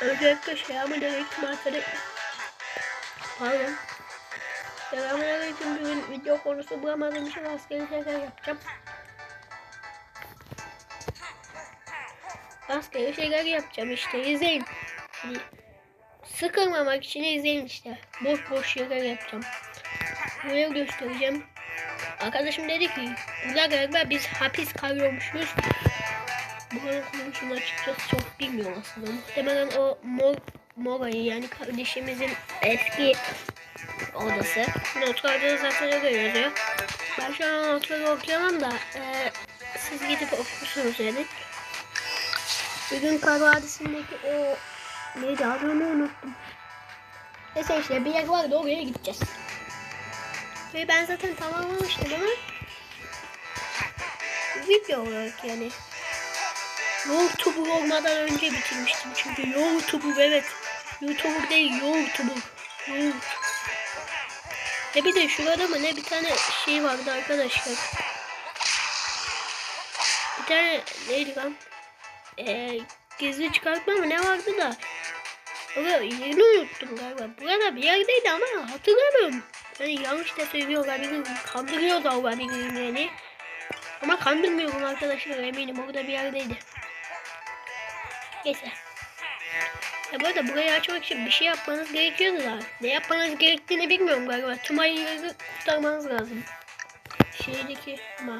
Öncelikle selamünaleyküm arkadaşlar. Pardon. Selamünaleyküm. Bugün video konusu bulamadığım için askeri şeyler yapacağım. Askeri şeyler yapacağım işte izleyin. Hani sıkılmamak için izleyin işte. Boş boş şeyler yapacağım. Böyle göstereceğim. Arkadaşım dedi ki burada galiba biz hapis kalıyormuşuz. Bu konusunu açıkçası çok bilmiyorum aslında. Muhtemelen o mor, Mora'yı yani kardeşimizin eski odası. Notlarda zaten öyle yazıyor. Ben şu an notları okuyamam da e, siz gidip okursunuz yani. Bugün Kar Vadisi'ndeki o neydi adını unuttum. Neyse işte bir yer vardı oraya gideceğiz. Ve ben zaten tamamlamıştım ama video olarak yani YouTuber olmadan önce bitirmiştim çünkü YouTuber evet YouTuber değil YouTuber YouTube. E bir de şurada mı ne bir tane şey vardı arkadaşlar. Bir tane neydi lan? Ee, gizli çıkartma mı ne vardı da. Orada yerini unuttum galiba. Burada bir yerdeydi ama hatırlamıyorum. Yani yanlış da söylüyor olabilirim. Kandırıyor da olabilirim yani. Ama kandırmıyorum arkadaşlar eminim orada bir yerdeydi. Neyse. Ya bu arada burayı açmak için bir şey yapmanız gerekiyordu da. Ne yapmanız gerektiğini bilmiyorum galiba. Tüm ayıları kurtarmanız lazım. Şeydeki ama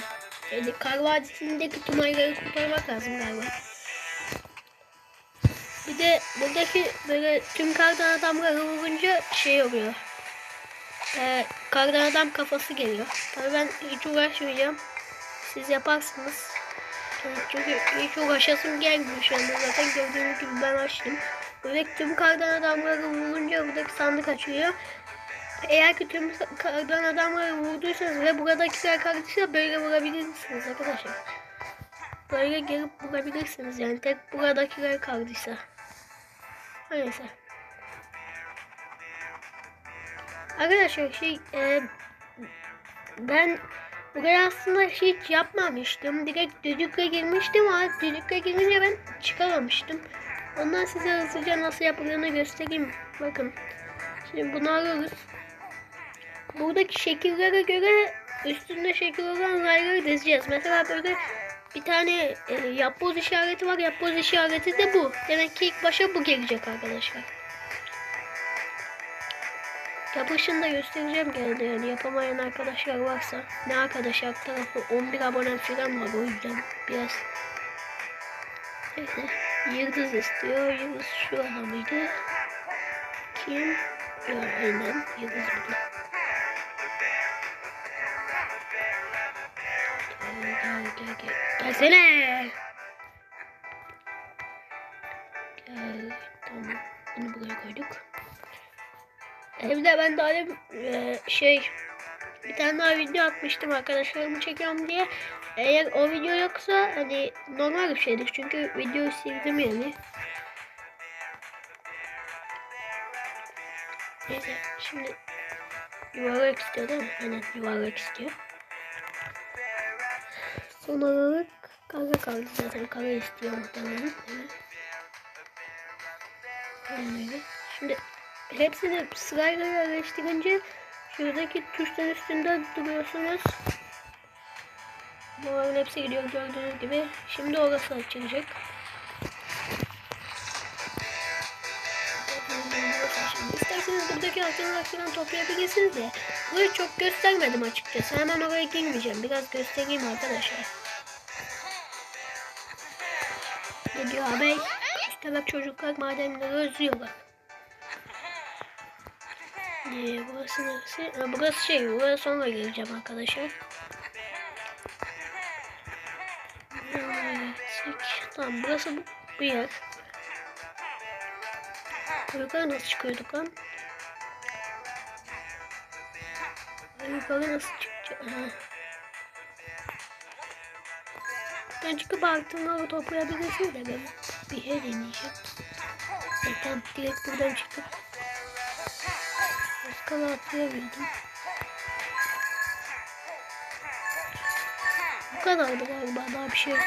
şeyde Kar Vadisi'ndeki tüm ayıları kurtarmak lazım galiba. Bir de buradaki böyle tüm kardan adamları vurunca şey oluyor. Ee, kardan adam kafası geliyor. Tabii ben hiç uğraşmayacağım. Siz yaparsınız. Çünkü hiç uğraşasım gelmiyor şu zaten gördüğünüz gibi ben açtım. Böyle tüm kardan adamları vurunca buradaki sandık açılıyor. Eğer ki tüm kardan adamları vurduysanız ve buradakiler kaldıysa böyle vurabilirsiniz arkadaşlar. Böyle gelip vurabilirsiniz yani tek buradakiler kaldıysa. Neyse. Arkadaşlar şey e, ben buraya aslında hiç yapmamıştım. Direkt düdükle girmiştim ama düdükle girince ben çıkamamıştım. Ondan size hızlıca nasıl yapıldığını göstereyim. Bakın. Şimdi bunu alıyoruz. Buradaki şekillere göre üstünde şekil olan rayları dizeceğiz. Mesela böyle bir tane e, yapboz işareti var. Yapboz işareti de bu. Demek ki ilk başa bu gelecek arkadaşlar. Yapışını da göstereceğim geldi yani yapamayan arkadaşlar varsa. Ne arkadaş alt tarafı 11 abonem falan var o yüzden biraz. Neyse. Yıldız istiyor. Yıldız şu adamıydı. Kim? Ya aynen Yıldız burada. Gel gel gel gel. Gelsene. Gel. Tamam. Bunu buraya koyduk. Evde ben daha demin, e, şey bir tane daha video atmıştım arkadaşlarımı çekiyorum diye. Eğer o video yoksa hani normal bir şeydir çünkü videoyu sildim yani. Neyse şimdi yuvarlak istiyor değil mi? Aynen yuvarlak istiyor. Son olarak kara kaldı zaten kara istiyor muhtemelen. Şimdi hepsini sırayla yerleştirince şuradaki tuşların üstünde duruyorsunuz. Bunların hepsi gidiyor gördüğünüz gibi. Şimdi orası açılacak. İsterseniz buradaki altınlar falan toplayabilirsiniz de burayı çok göstermedim açıkçası. Hemen oraya girmeyeceğim. Biraz göstereyim arkadaşlar. Ne diyor abi? İşte bak çocuklar madenleri özlüyorlar. Ee, burası neresi? Ha, burası şey, buraya sonra geleceğim arkadaşlar. Tamam burası bu, yer. Yukarı nasıl çıkıyorduk lan? Yukarı nasıl çıkacak? Ha. Ben çıkıp altınları toplayabilirsin de ben bir şey deneyeceğim. Zaten direkt buradan çıkıp Baskala atlayabildim. Bu kadardı galiba daha bir şey yok.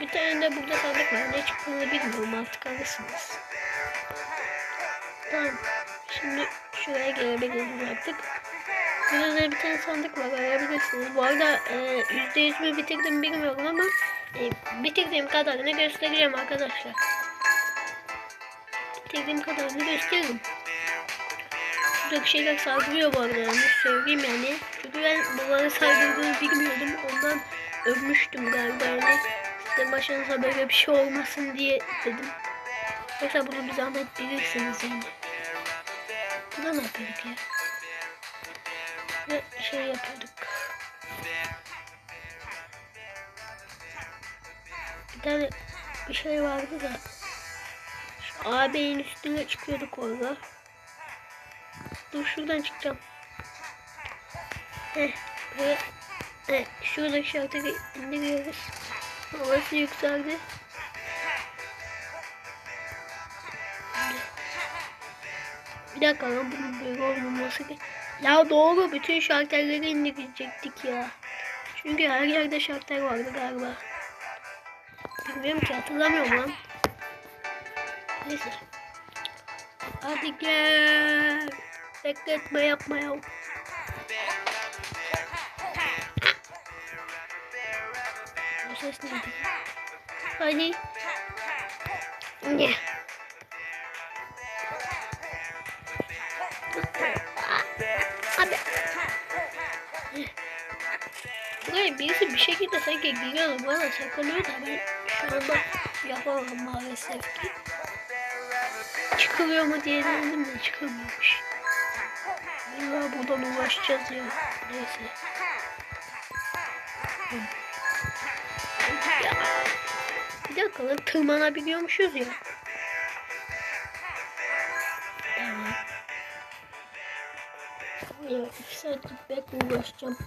Bir tane de burada sandık var. Ne çıktığını bilmiyorum artık alırsınız. Tamam. Şimdi şuraya gelebiliriz artık. Burada da bir tane sandık var arayabilirsiniz. Bu arada e, yüzde yüz mü bitirdim bilmiyorum ama e, bitirdiğim kadarını göstereceğim arkadaşlar. Bitirdiğim kadarını gösteririm. Buradaki şeyler sardırıyor bu arada yani söyleyeyim yani. Çünkü ben bunların sardırdığını bilmiyordum. Ondan ölmüştüm galiba yani. Sizin başınıza böyle bir şey olmasın diye dedim. Yoksa bunu bir zahmet bilirsiniz yani. Burada ne yapıyorduk ya? Ve şey yapıyorduk. Bir tane bir şey vardı da. Şu ağabeyin üstüne çıkıyorduk orada. Dur şuradan çıkacağım. Heh, böyle, heh, şuradaki şartı indiriyoruz. Orası yükseldi. Bir dakika lan bunun böyle olmaması. Ya doğru bütün şartelleri indirecektik ya. Çünkü her yerde şartel vardı galiba. Bilmiyorum ki hatırlamıyorum lan. Neyse. Hadi gel. Bekletme yapma ya. Bu ses neydi? Hadi. Ne? Hadi. Buraya birisi bir şekilde sanki giriyordu bana saklanıyor da ben şu anda yapamam maalesef ki. Çıkılıyor mu diye denedim de çıkılmıyormuş. İlla buradan ulaşacağız ya. Neyse. Ya. Bir dakika lan tırmanabiliyormuşuz ya. Tamam. Ya iki saat gitmekle uğraşacağım.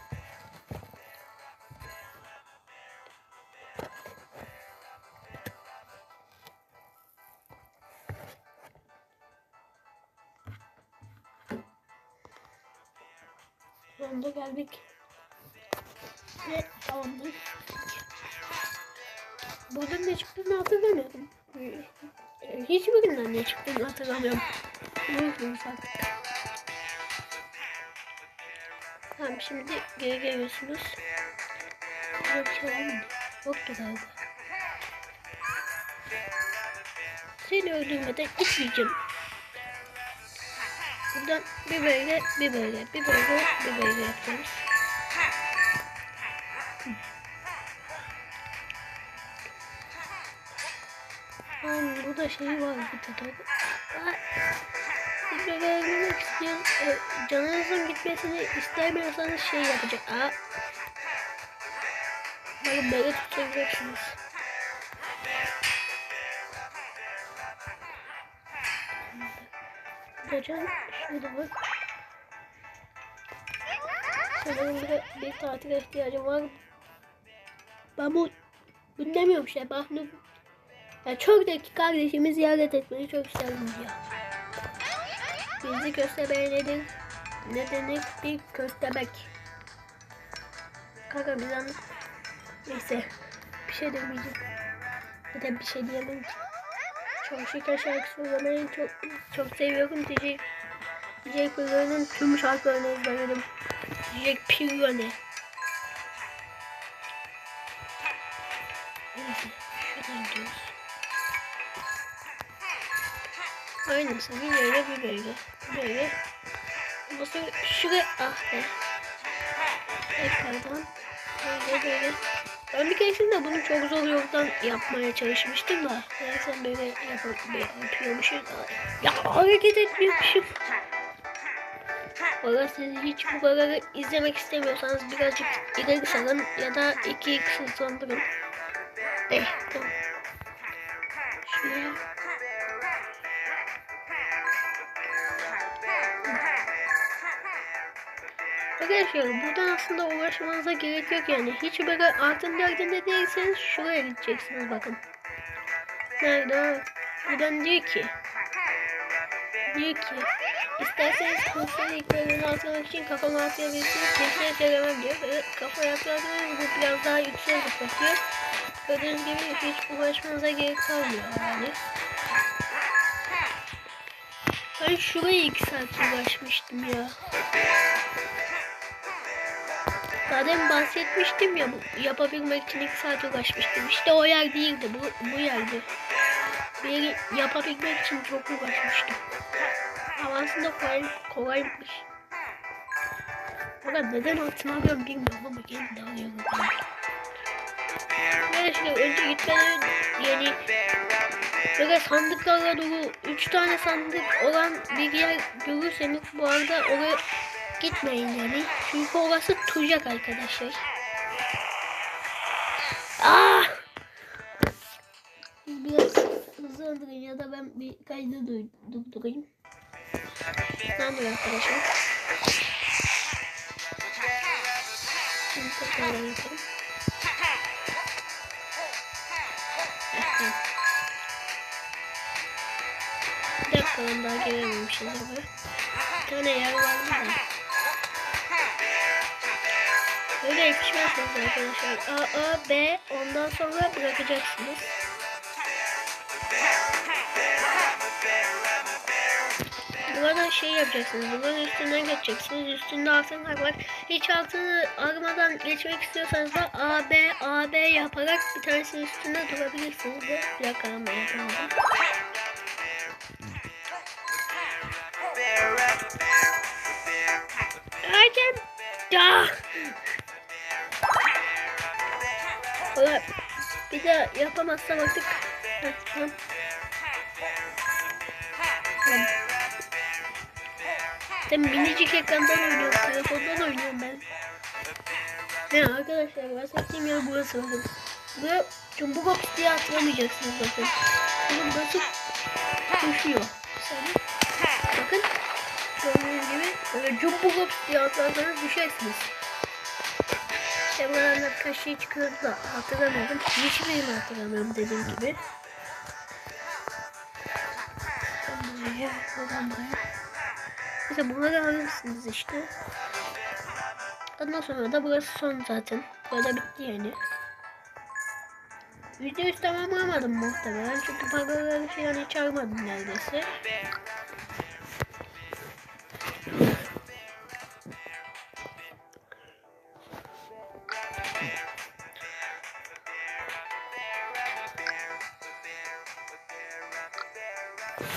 Geldik. Ve tamamdır. Burada ne çıktığını hatırlamıyorum. Ee, Hiçbirinden ne çıktığını hatırlamıyorum. Artık. Tamam şimdi geri geliyorsunuz. Burada bir şey var mı? Seni öldürmeden gitmeyeceğim. Buradan bir böyle, bir böyle, bir böyle, bir böyle yapıyoruz. Tamam, burada şey var bir. Aa, Bir böyle öldürmek istiyorum. Ee, canınızın gitmesini istemiyorsanız şey yapacak. Aa. Bakın böyle tutacaksınız. Hocam bak. Sanırım burada bir tatile ihtiyacım var. Ben bu şey bak bunu ya çok da ki kardeşimi ziyaret etmeyi çok isterdim ya. Gizli köstebek nedir? Ne denir? Bir köstebek. Kanka biz anladık. Neyse. Bir şey demeyeceğim. Zaten bir şey diyemem ki. Çok şeker şarkı söylemeyi çok çok seviyorum. Diyecek Diyecek Pirio'nun tüm şarkılarını ezberledim. Diyecek Pirio ne? Neyse. Şuradan. Aynen senin böyle bir böyle. Böyle. Ondan sonra şuraya ah be. Tekrardan. Böyle böyle. Ben bir keresinde bunu çok zor yoldan yapmaya çalışmıştım da. Neyse böyle yap yapıyormuşum. Ya hareket etmiyormuşum. Valla siz hiç bu kadar izlemek istemiyorsanız birazcık ileri salın ya da 2x hızlandırın. Eh tamam. Arkadaşlar buradan aslında uğraşmanıza gerek yok yani. Hiç böyle altın derdinde değilseniz şuraya gideceksiniz bakın. Nerede? Buradan diyor ki. Diyor ki. İsterseniz konserliklerini atlamak için kafamı atlayabilirsiniz. Kesinlikle demem diyor. Kafayı atladığınız bu biraz daha yüksek zıplatıyor. Gördüğünüz gibi hiç uğraşmanıza gerek kalmıyor yani. Ben şuraya iki saat uğraşmıştım ya. Zaten bahsetmiştim ya yapabilmek için iki saat uğraşmıştım. İşte o yer değildi bu, bu yerdi. Bir yapabilmek için çok uğraşmıştım. Ama aslında kolay, kolaymış. Fakat neden altına alıyorum bilmiyorum ama gene de alıyorum. Ben şimdi önce gitmeden yeni böyle sandıklarla dolu 3 tane sandık olan bir yer görürseniz bu arada oraya gitmeyin yani. Çünkü orası tuzak arkadaşlar. Ah! Biraz hızlandırın ya da ben bir kaydı dur- durdurayım. Tamamdır arkadaşlar. Şimdi tekrardan yapalım. Bir dakika ben daha gelememişiz abi. Bir tane yer vardı da. Böyle yetişmezsiniz arkadaşlar. A, A, B ondan sonra bırakacaksınız. Buradan şey yapacaksınız. Buradan üstünden geçeceksiniz. Üstünde altın var. Hiç altını aramadan geçmek istiyorsanız da A, B, A, B yaparak bir tanesinin üstünde durabilirsiniz de. Bir dakika ama yapamadım. Hadi. Ya. Bir daha yapamazsam artık. Heh, tamam. Ben minicik ekrandan oynuyorum. Telefondan oynuyorum ben. Ne arkadaşlar bahsettiğim yer burası bakın. Buraya Jumbo Box diye atlayamayacaksınız bakın. Bunun burası koşuyor. Bakın. Gördüğünüz gibi böyle Jumbo Box diye atlarsanız düşersiniz. Da birkaç şey çıkıyordu da hatırlamıyorum. Hiçbirini hatırlamıyorum dediğim gibi. Buradan buraya, buradan buraya. Mesela bunları alırsınız işte. Ondan sonra da burası son zaten. Burada bitti yani. Videoyu tamamlamadım muhtemelen çünkü paraları falan hiç almadım neredeyse.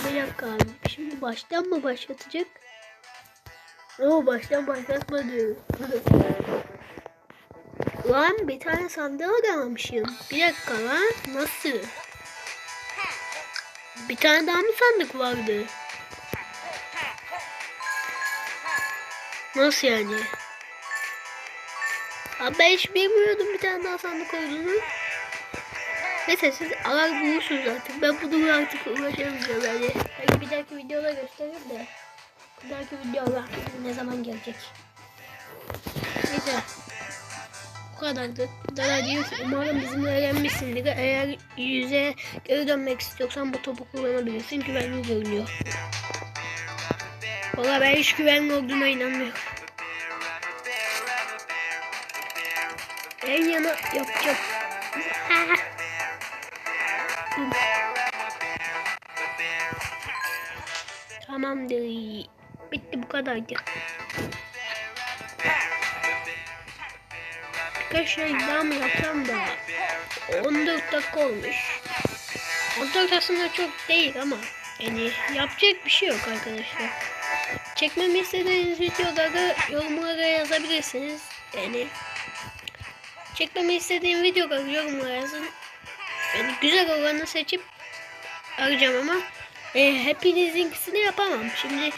Bir dakika abi. Şimdi baştan mı başlatacak? Oo baştan başlatmadı. lan bir tane sandığa alamamışım. Bir dakika lan. Nasıl? Bir tane daha mı sandık vardı? Nasıl yani? Abi ben hiç bilmiyordum bir tane daha sandık olduğunu. Neyse siz arar bulursunuz artık. Ben bunu artık uğraşamayacağım yani. Belki bir dahaki videoda gösteririm de. Bir dahaki videolar ne zaman gelecek. Neyse. Bu kadardı. Daha diyor umarım bizimle öğrenmişsindir. Eğer yüze geri dönmek istiyorsan bu topu kullanabilirsin. Güvenli görünüyor. Valla ben hiç güvenli olduğuna inanmıyorum. En yana yapacağım. Tamamdır. Bitti bu kadardı. Birkaç şey daha mı yapsam da 14 dakika olmuş. 14 aslında çok değil ama yani yapacak bir şey yok arkadaşlar. Çekmemi istediğiniz videoları yorumlara yazabilirsiniz. Yani çekmemi istediğim videoları yorumlara yazın. Yani güzel olanı seçip arayacağım ama e, hepinizinkisini yapamam. Şimdi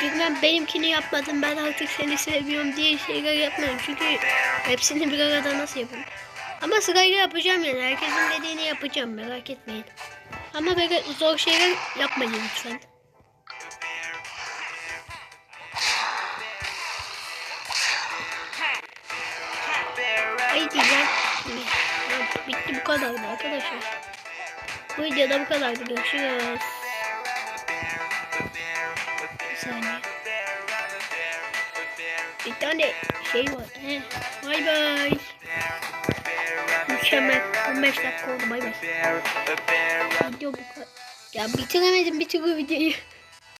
bilmem benimkini yapmadım ben artık seni sevmiyorum diye şeyler yapmayayım. Çünkü hepsini bir arada nasıl yapayım? Ama sırayla yapacağım yani. Herkesin dediğini yapacağım merak etmeyin. Ama böyle zor şeyler yapmayın lütfen. Haydi lan. Bitti bu kadardı arkadaşlar. Bu videoda bu kadardı. Görüşürüz. Tane şey var. He. Bay bay. Mükemmel. 15 dakika oldu bay bay. Video bu kadar. Ya bitiremedim bir türlü videoyu.